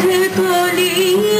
could believe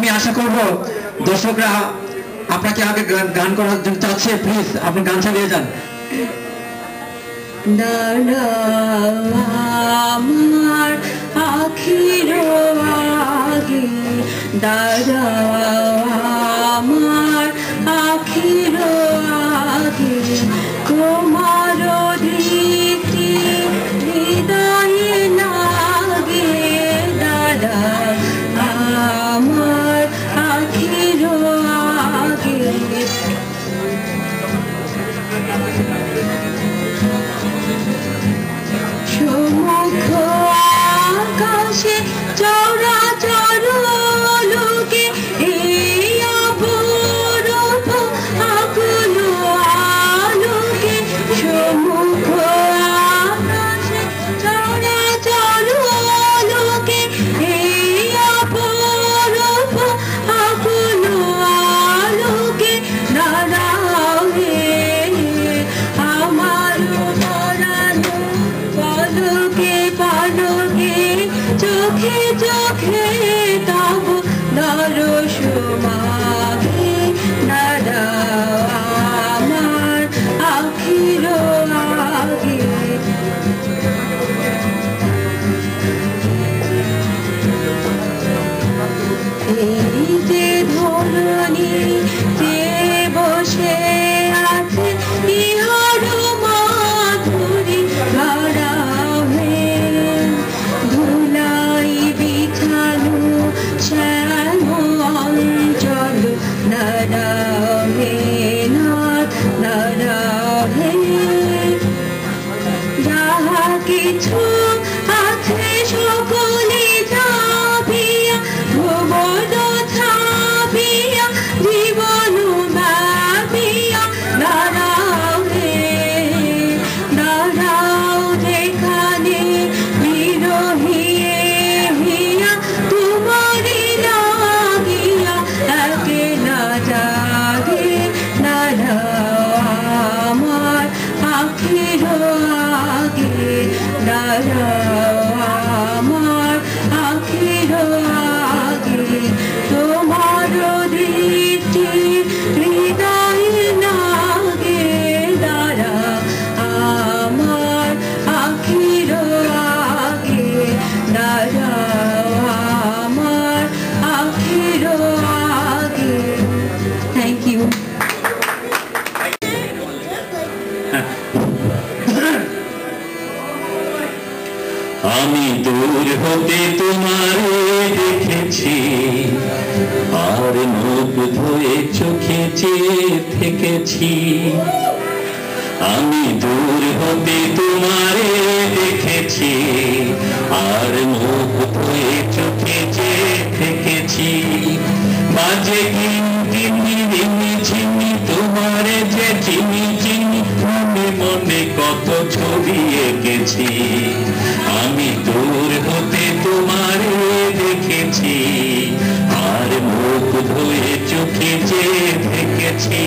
আমি আশা করব দর্শকরা, আপনাকে আগে গান করার জন্য চাচ্ছে প্লিজ আপনি গান চালিয়ে যান। আমার আখির দাদা কিছু বেঁচে থেকেছি। আমি দূর হতে তোমারে দেখেছি, আর মুখ ধরে চোখে চেয়ে থেকেছি। মাঝে তোমারে যে চিনি চিনি তুমি মনে কত ছবি এঁকেছি। আমি দূর হতে তোমারে দেখেছি, আর মুখ ধুয়ে দেখেছি।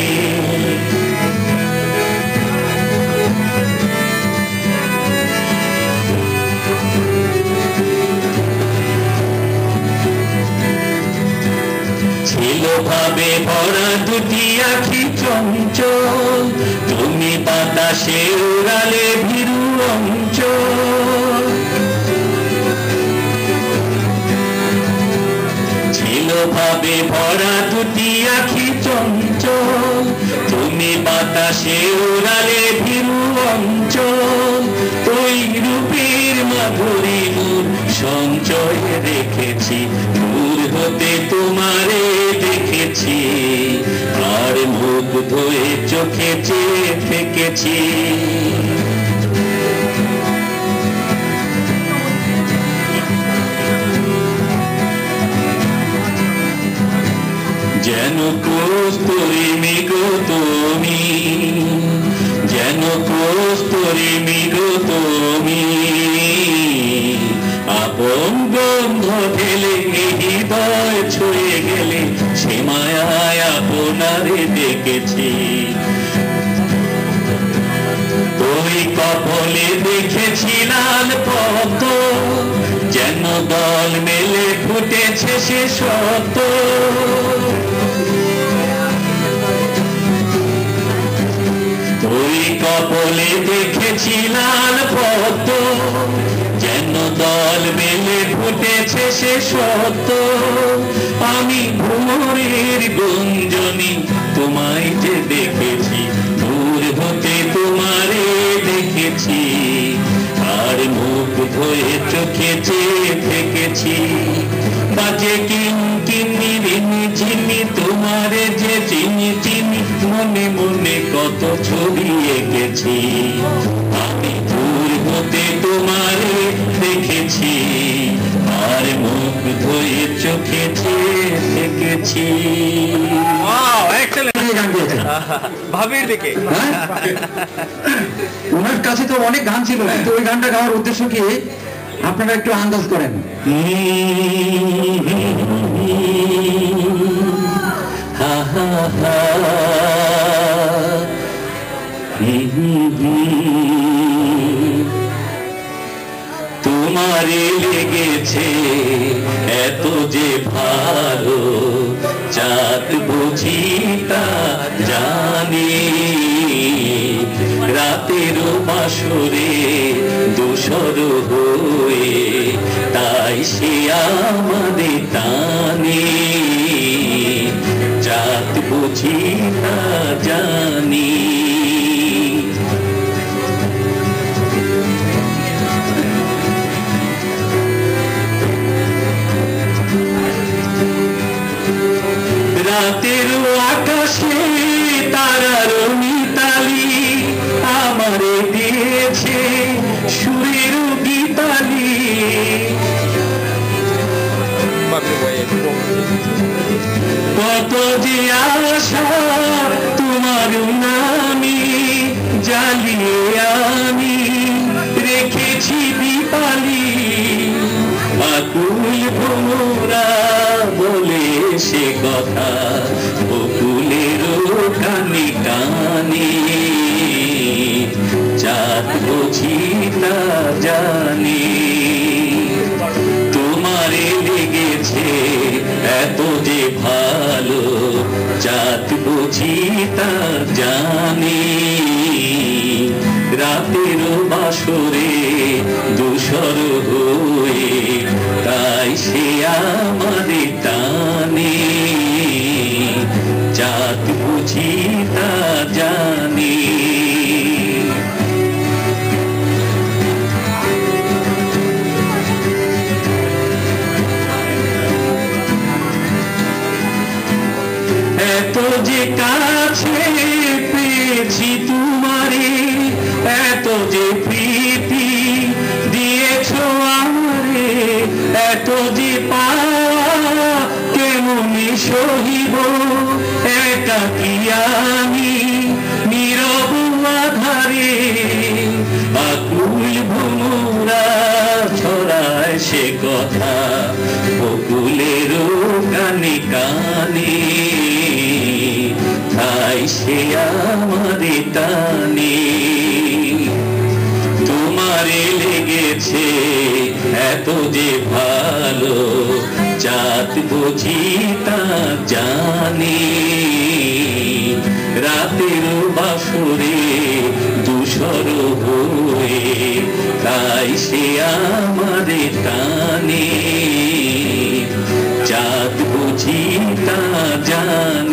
ছিল ভাবে ভরা দুটি আখি চঞ্চল তুমি বাতাসে উড়ালে ভীরু অঞ্চল। ভাবে ভরা দুটি আখি চঞ্চল। তুমি বাতাসে উড়ালে ভীরু অঞ্চল। ওই রূপের মাধুরী মূল সঞ্চয় রেখেছি। দূর হতে তোমারে দেখেছি। আর মুখ ধুয়ে চোখে চেয়ে থেকেছি। কস্তুরি মিগো তুমি, যেন কস্তুরি মিগো তুমি। আপন গন্ধ ঢেলে হৃদয় ছুঁয়ে গেলে সে মায়ায় আপনারে দেখেছি। ওই কপলে দেখেছি লাল পদ্ম, যেন দল মেলে ফুটেছে সে সত্য কপলে দেখেছি লাল পদ্ম যেন দল মেলে ফুটেছে সে সত্য। আমি ভোরের গুঞ্জনি তোমায় যে দেখেছি, দূর হতে তোমারে দেখেছি। আর মুখ ধরে চোখে চেয়ে থেকেছি। বাজে কিন কিনি রিনি চিনি তোমারে যে চিনি চিনি মনে মনে কত ছবি এঁকেছি আমি দূর হতে তোমারে দেখেছি আর মুখ ধরে চোখে চেয়ে গেয়েছেন ভাবির দিকে। হ্যাঁ? ওনার কাছে তো অনেক গান ছিল কিন্তু ওই গানটা গাওয়ার উদ্দেশ্য কি? আপনারা একটু আন্দাজ করেন। তোমারে লেগেছে এত যে ভালো চাঁদ বুঝি তা জানি। রাতের বাসরে হয়ে তাই সে আমাদের টানে। জাত বুঝি না জানি। সুরের গীতালি। কত যে আশা তোমার নামি জ্বালিয়ে আমি রেখেছি দীপালি। আকুল ভোরা বলে সে কথা বকুলের কানে কানে। চাঁদ বুঝি তা জানি। তোমারে লেগেছে এত যে ভালো চাঁদ বুঝি তা জানি। রাতের বাসরে দূষর হয়ে, তাই সে আমাদের টানে এত যে কাছে পেয়েছি তোমারে, এত যে প্রীতি দিয়েছ আমারে, এত যে পাওয়া কেমন সহিব একাকি আমি নীরব আধারে? আকুল ভুমরা ছড়ায় সে কথা, বকুলের কানে কানে। সে তোমারে লেগেছে এত যে ভালো চাঁদ বুঝি জানি। রাতের বাসুরে দুসর হয়ে তাই সে আমারে টানে। চাঁদ বুঝি তা জানি।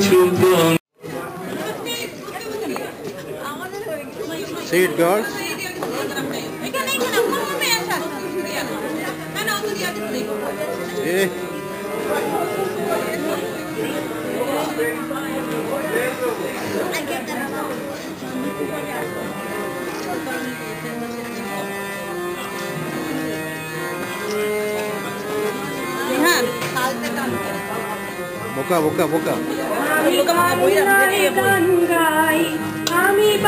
it, girls. Yeah. Buka, buka, buka. Buka, buka. Buka, buka.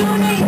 you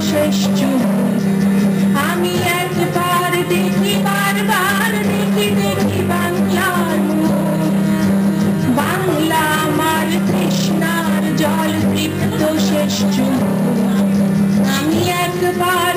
সর্বশ্রেষ্ঠ আমি একবার দেখি, বারবার দেখি দেখি বাংলার বাংলা আমার কৃষ্ণার জল, তৃপ্ত শ্রেষ্ঠ আমি একবার